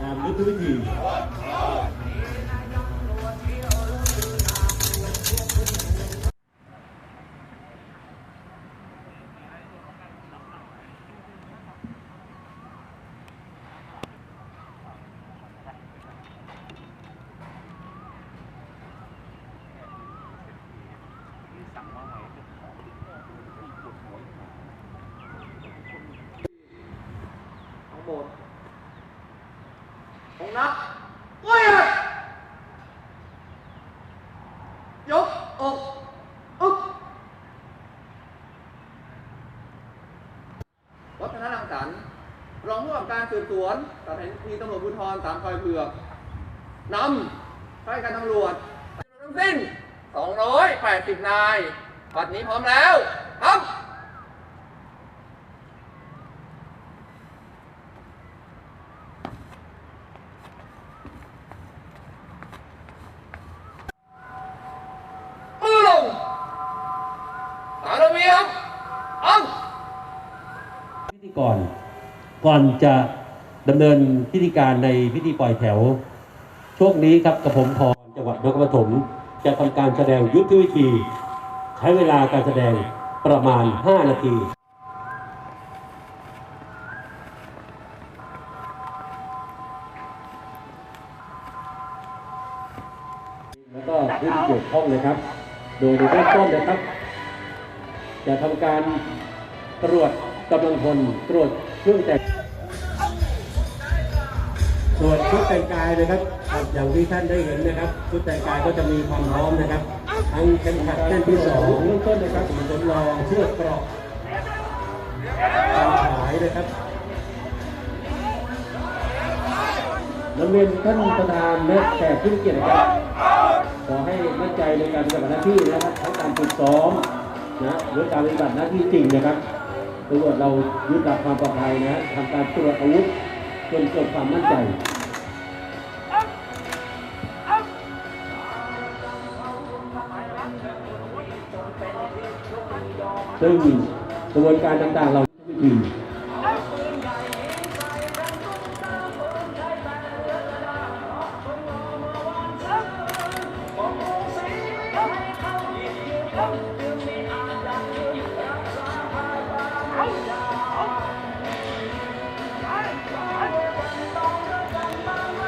ตามยุทธวิธี ทั้งหมดของนักเว้ยยกอกอึกวัฒนรังสรรค์รองผู้กำกับการ สืบสวนสถานีตำรวจภูธรสามคอยเผือกนำข้าราชการตำรวจทั้งสิ้น 280 นาย บัดนี้พร้อมแล้วครับมือลงสารเมียมอังพิธีกรก่อนจะ ดำเนินพิธีการในพิธีปล่อยแถว ช่วงนี้ครับกระผมพรจังหวัดนครปฐมจะทำการแสดงยุทธวิธี ใช้เวลาการแสดงประมาณ 5 นาทีแล้วก็ผู้ที่เกี่ยวข้องนะครับ โดยในเบื้องต้นนะครับ จะทำการตรวจกำลังพลตรวจเครื่องแต่ง ตรวจชุดแต่งกายนะครับ อย่างที่ท่านได้เห็นนะครับ ชุดแต่งกายก็จะมีความพร้อมนะครับ ทั้งเข็มขัดเส้นที่สองเริ่มต้นนะครับผมทดลองเชือกเกราะการขายนะครับนักเรียนท่านประธานและแขกผู้มีเกียรตินะครับขอให้มั่นใจในการปฏิบัติหน้าที่นะครับทั้งการฝึกซ้อมนะหรือการปฏิบัติหน้าที่จริงนะครับตำรวจเรายึดหลักความปลอดภัยนะทำการตรวจอาวุธจนเกิดความมั่นใจ ซึ่งกระบวนการต่างๆเราวิธี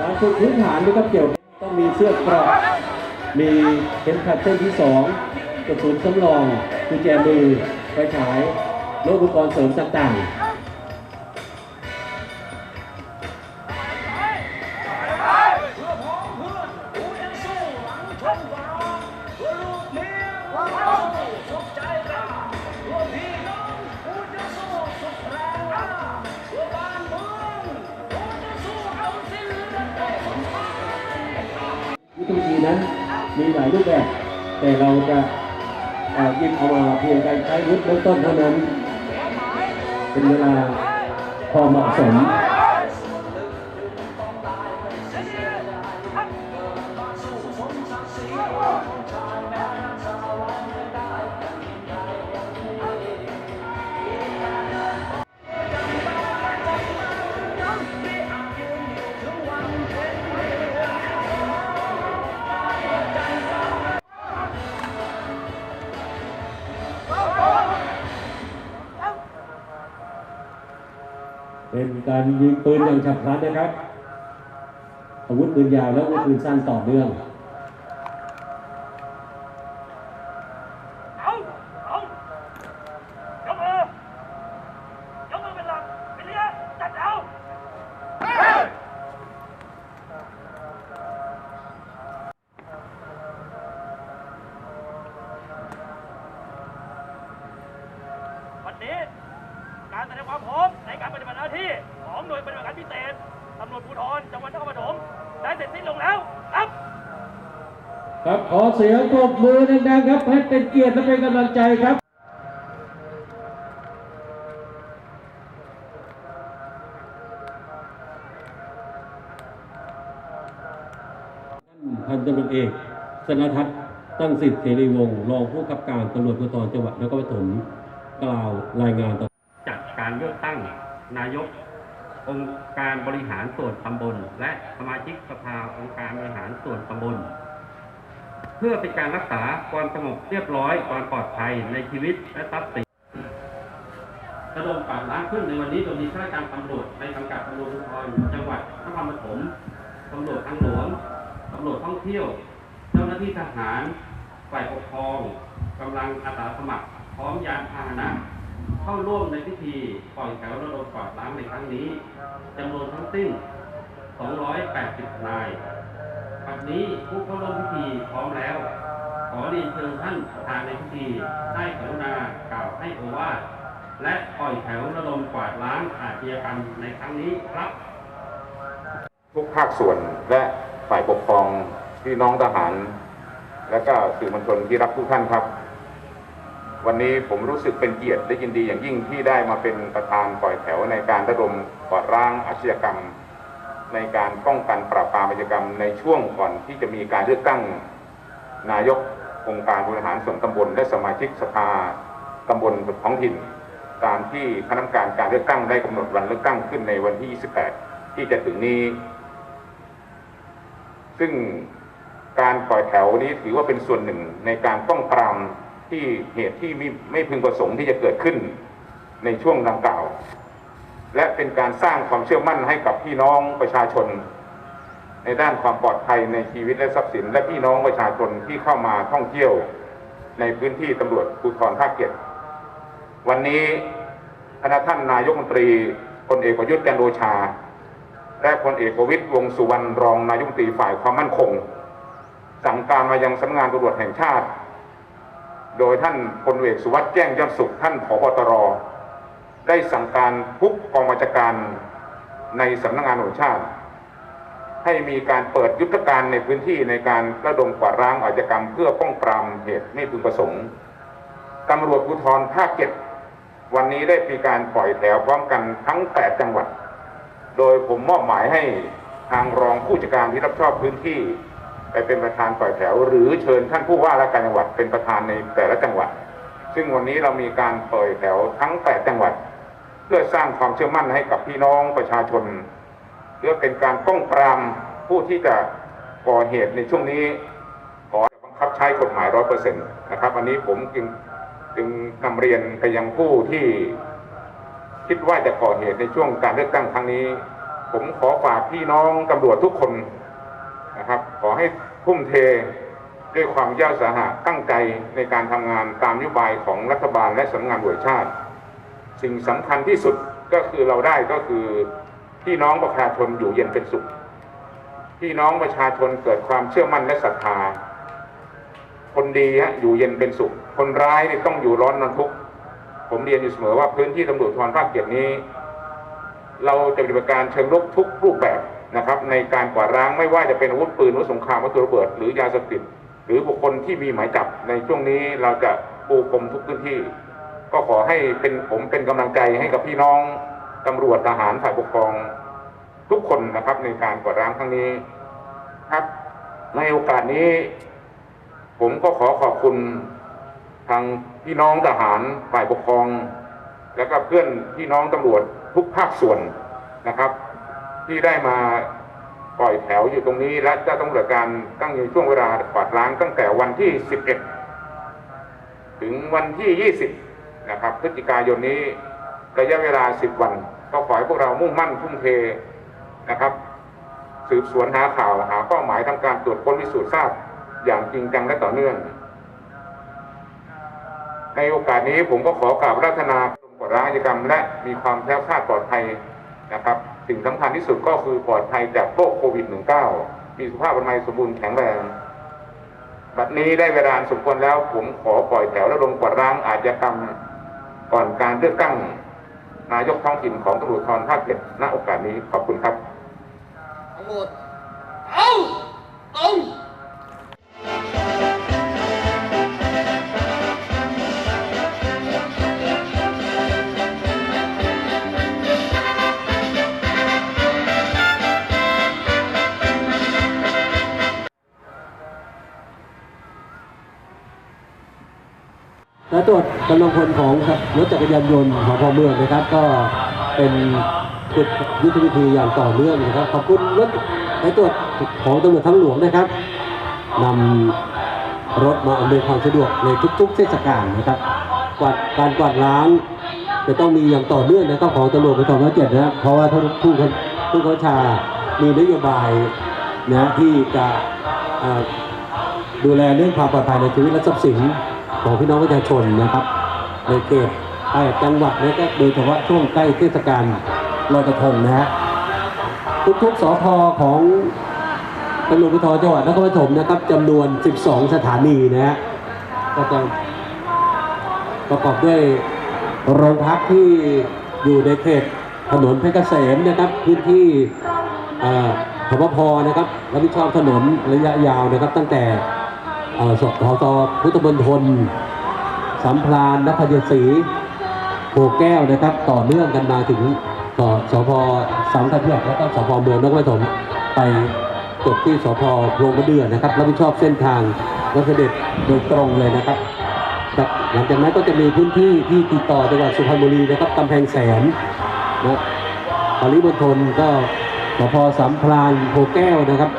การฝึกพื้นฐานนะครับเกี่ยวต้องมีเสื้อกราะมีเข็มขัดเส้นที่สองกระสุนสำรองกุญแจมือ ไฟฉายโลกอุปกรณ์เสริมต่างๆ พียงการใช้วุฒิเบื้องต้นเท่านั้น เป็นเวลาพอเหมาะสม เป็นการยิงปืนอย่างฉับพลันนะครับ อาวุธปืนยาวและอาวุธปืนสั้นต่อเนื่องเอาเอายกมือยกมือเป็นลักเป็นเลี้ยจัดเอาวันนี้ การแสดงความพร้อมในการปฏิบัติหน้าที่ของหน่วยปฏิบัติการพิเศษตำรวจภูธรจังหวัดนครปฐมได้เสร็จสิ้นลงแล้วครับครับขอเสียงปรบมือดังๆครับให้เป็นเกียรติและเป็นกำลังใจครับท่านพันตำรวจเอกสนทัศน์ตั้งสิทธิ์เสรีวงศ์รองผู้กำกับการตำรวจภูธรจังหวัดนครปฐมกล่าวรายงานต่อจัด การเลือกตั้งนายก องค์การบริหารส่วนตำบล และสมาชิกสภาองค์การบริหารส่วนตำบล เพื่อเป็นการรักษาความสงบเรียบร้อยความปลอดภัยในชีวิตและทรัพย์สินระดมปราบล้างขึ้นในวันนี้โดยมีข้าราชการตำรวจในสังกัดตำรวจภูธรจังหวัดนครปฐมตำรวจทางหลวงตำรวจท่องเที่ยว เจ้าหน้าที่ทหาร ฝ่ายปกครองกำลังอาสาสมัคร พร้อมยานพาหนะ เข้าร่วมในพิธีปล่อยแถวระดมปราบล้างในครั้งนี้จำนวนทั้งสิ้น 280 นายปัจจุนี้ผู้เข้าร่วมพิธีพร้อมแล้ว ขอเรียนเชิญท่านประธานในพิธีได้กรุณากล่าวให้โอวาทและปล่อยแถวระดมกวาดล้างอาชญากรรมในครั้งนี้ครับ ทุกภาคส่วนและฝ่ายปกครองพี่น้องทหาร และก็สื่อมวลชนที่รักทุกท่านครับ วันนี้ผมรู้สึกเป็นเกียรติและยินดีอย่างยิ่งที่ได้มาเป็นประธานปล่อยแถวในการระดมกวาดล้างอาชญากรรม ในการป้องกันปราบปรามอาชญากรรมในช่วงก่อนที่จะมีการเลือกตั้ง นายกองค์การบริหารส่วนตำบล และสมาชิกสภาตำบลท้องถิ่น ตามที่คณะกรรมการการเลือกตั้งได้กำหนดวันเลือกตั้งขึ้นในวันที่ 28 ที่จะถึงนี้ ซึ่งการปล่อยแถวนี้ถือว่าเป็นส่วนหนึ่งในการป้องปราม ที่เหตุที่ไม่ไม่พึงประสงค์ที่จะเกิดขึ้นในช่วงดังกล่าว และเป็นการสร้างความเชื่อมั่นให้กับพี่น้องประชาชน ในด้านความปลอดภัยในชีวิตและทรัพย์สิน และพี่น้องประชาชนที่เข้ามาท่องเที่ยวในพื้นที่ตำรวจภูธรภาคเจ็ดวันนี้คณะท่านนายกรัฐมนตรีพลเอกประยุทธ์จันโอชา และพลเอกประวิตรวงสุวรรณรองนายกมนตรีฝ่ายความมั่นคง สั่งการมายังสำนักงานตำรวจแห่งชาติ โดยท่านพลเอกสุวัสด์แจ้งยอดสุขท่านผบตร ได้สั่งการทุกกองบัญชาการในสำนักงานตำรวจแห่งชาติ ให้มีการเปิดยุทธการในพื้นที่ในการระดมกวาดล้างอาชญากรรม เพื่อป้องปรามเหตุไม่พึงประสงค์ตำรวจภูธรภาคเจ็ดวันนี้ได้มีการปล่อยแถวพร้อมกันทั้ง 8 จังหวัด โดยผมมอบหมายให้ทางรองผู้จัดการที่รับผิดชอบพื้นที่ ไปเป็นประธานปล่อยแถว หรือเชิญท่านผู้ว่าราชการจังหวัดเป็นประธานในแต่ละจังหวัด ซึ่งวันนี้เรามีการปล่อยแถวทั้ง 8 จังหวัด เพื่อสร้างความเชื่อมั่นให้กับพี่น้องประชาชน เพื่อเป็นการป้องปรามผู้ที่จะก่อเหตุในช่วงนี้ขอบังคับใช้กฎหมายร้อยเปอร์เซ็นต์นะครับอันนี้ผมจึงจึงนำเรียนไปยังผู้ที่คิดว่าจะก่อเหตุในช่วงการเลือกตั้งครั้งนี้ ผมขอฝากพี่น้องตำรวจทุกคน นะครับ ขอให้ทุ่มเทด้วยความย่าสาหะตั้งใจในการทำงานตามนโยบายของรัฐบาลและสำนักงานตำรวจแห่งชาติ สิ่งสำคัญที่สุดก็คือเราได้ก็คือพี่น้องประชาชนอยู่เย็นเป็นสุข พี่น้องประชาชนเกิดความเชื่อมั่นและศรัทธา คนดีฮะอยู่เย็นเป็นสุข คนร้ายนี่ต้องอยู่ร้อนนอนทุกข์ผมเรียนอยู่เสมอว่าพื้นที่ตำรวจภูธรภาคเจ็ดนี้ เราจะปฏิบัติการเชิงรุกทุกรูปแบบ นะครับในการกวาดล้างไม่ว่าจะเป็นอาวุธปืนอาวุธสงครามวัตถุระเบิด หรือยาเสพติดหรือบุคคลที่มีหมายจับในช่วงนี้เราจะปูพรมทุกพื้นที่ ก็ขอให้เป็นผมเป็นกำลังใจให้กับพี่น้องตำรวจทหารฝ่ายปกครองทุกคนนะครับในการกวาดล้างครั้งนี้ครับ ในโอกาสนี้ ผมก็ขอขอบคุณทางพี่น้องทหารฝ่ายปกครอง แล้วก็เพื่อนพี่น้องตำรวจทุกภาคส่วนนะครับ ที่ได้มาปล่อยแถวอยู่ตรงนี้ และจะต้องดำเนินการตั้งในช่วงเวลากวาดล้างตั้งแต่วันที่ 11 ถึงวันที่ 20 นะครับ พฤศจิกายนนี้ระยะเวลา 10 วัน ก็ขอให้พวกเรามุ่งมั่นทุ่มเทนะครับ สืบสวนหาข่าวหาเป้าหมายทำการตรวจค้นพิสูจน์ทราบอย่างจริงจังและต่อเนื่อง ในโอกาสนี้ผมก็ขอกราบรัตนากรมกวดร้างอาชกรรม และมีความแคล้วคลาดปลอดภัยนะครับ สิ่งสำคัญที่สุดก็คือปลอดภัยจากโรคโควิด -19 มีสุขภาพอนามัยสมบูรณ์แข็งแรง บัดนี้ได้เวลาสมควรแล้วผมขอปล่อยแถวและลงกวาดร้างอาชญากรรมก่อนการเลือกตั้งนายกท้องถิ่นของตำรวจทรภาคเจ็ดณโอกาสนี้ขอบคุณครับทั้งหมดเอาเอา และตรวจกำลังพลของรถจักรยานยนต์ของพอเมืองนะครับ ก็เป็นฝึกยุทธวิธีอย่างต่อเนื่องนะครับ ขอบคุณรถสายตรวจของตำรวจทั้งหลวงนะครับนำรถมาอำนวยความสะดวกในทุกๆเทศกาลนะครับกวาดการกวาดล้างจะต้องมีอย่างต่อเนื่องนะครับของตำรวจภูธรภาคเจ็ดนะครับเพราะว่าท่านผู้ผู้เขาชา มีนโยบายนะที่จะดูแลเรื่องความปลอดภัยในชีวิตและทรัพย์สิน ของพี่น้องประชาชนนะครับ ในเขตแปดจังหวัดและก็โดยเฉพาะช่วงใกล้เทศกาลลอยกระทงนะฮะทุกๆสพของตำรวจภูธรจังหวัดนครปฐมนะครับจำนวน 12 สถานีนะฮะก็จะประกอบด้วยโรงพักที่อยู่ในเขตถนนเพชรเกษมนะครับพื้นที่อ่อพพพนะครับรับผิดชอบถนนระยะยาวนะครับตั้งแต่ เอ่อสสตพุทธมณฑลสัมพลานนครศรีโพแก้วนะครับ ต่อเนื่องกันมาถึงสสพสังขะเพือกแล้วก็สพเมืองนครปฐมไปจบที่สพโพรงมะเดื่อนะครับรับผิดชอบเส้นทางรถเสด็จโดยตรงเลยนะครับหลังจากนั้นก็จะมีพื้นที่ที่ติดต่อจังหวัดสุพรรณบุรีนะครับกำแพงแสนนะปริมณฑลก็สพสามพรานโพแก้วนะครับ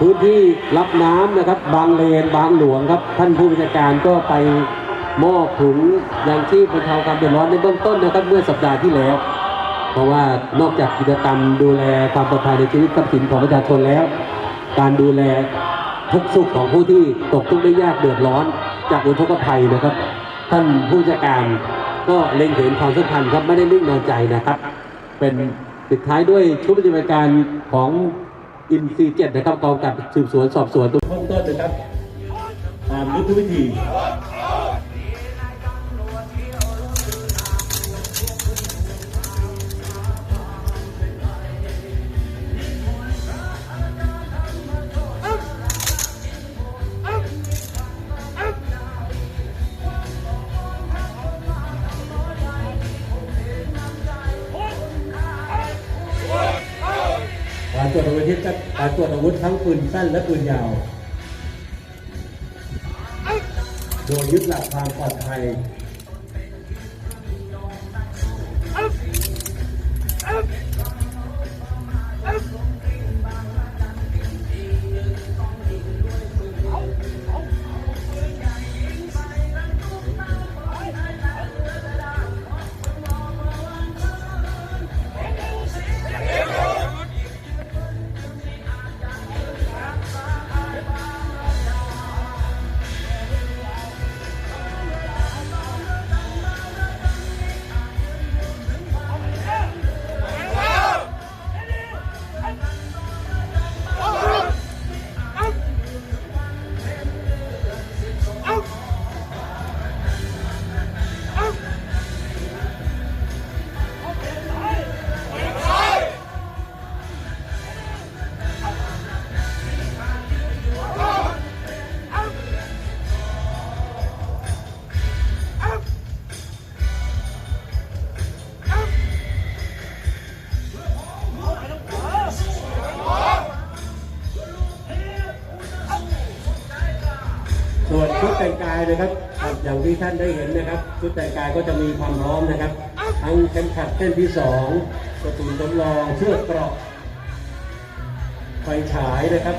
พื้นที่รับน้ำนะครับ บางเลนบางหลวงครับ ท่านผู้บัญชาการก็ไปมอบถุงยางชีพบรรเทาความเดือดร้อนในเบื้องต้นนะครับเมื่อสัปดาห์ที่แล้ว เพราะว่านอกจากกิจกรรมดูแลความปลอดภัยในชีวิตทรัพย์สินของประชาชนแล้ว การดูแลทุกสุขของผู้ที่ตกทุกข์ได้ยากเดือดร้อน จากอุทกภัยนะครับ ท่านผู้จัดการก็เล็งเห็นความสำคัญครับไม่ได้นิ่งนอนใจนะครับ เป็นปิดท้ายด้วยชุดปฏิบัติการของ อินซีเจ็ดนะครับกองกับสืบสวนสอบสวนตัวเบื้องต้นนะครับตามยุทธวิธี ตรวจอาวุธที่การตรวจอาวุธทั้งปืนสั้นและปืนยาว โดยยึดหลักความปลอดภัย วนชุดแต่งกายนะครับครับอย่างที่ท่านได้เห็นนะครับชุดแต่งกายก็จะมีความพร้อมนะครับ ทั้งเข็มขัดเส้นที่สองกระสุนทดลองเชือกเกราะไฟฉายนะครับ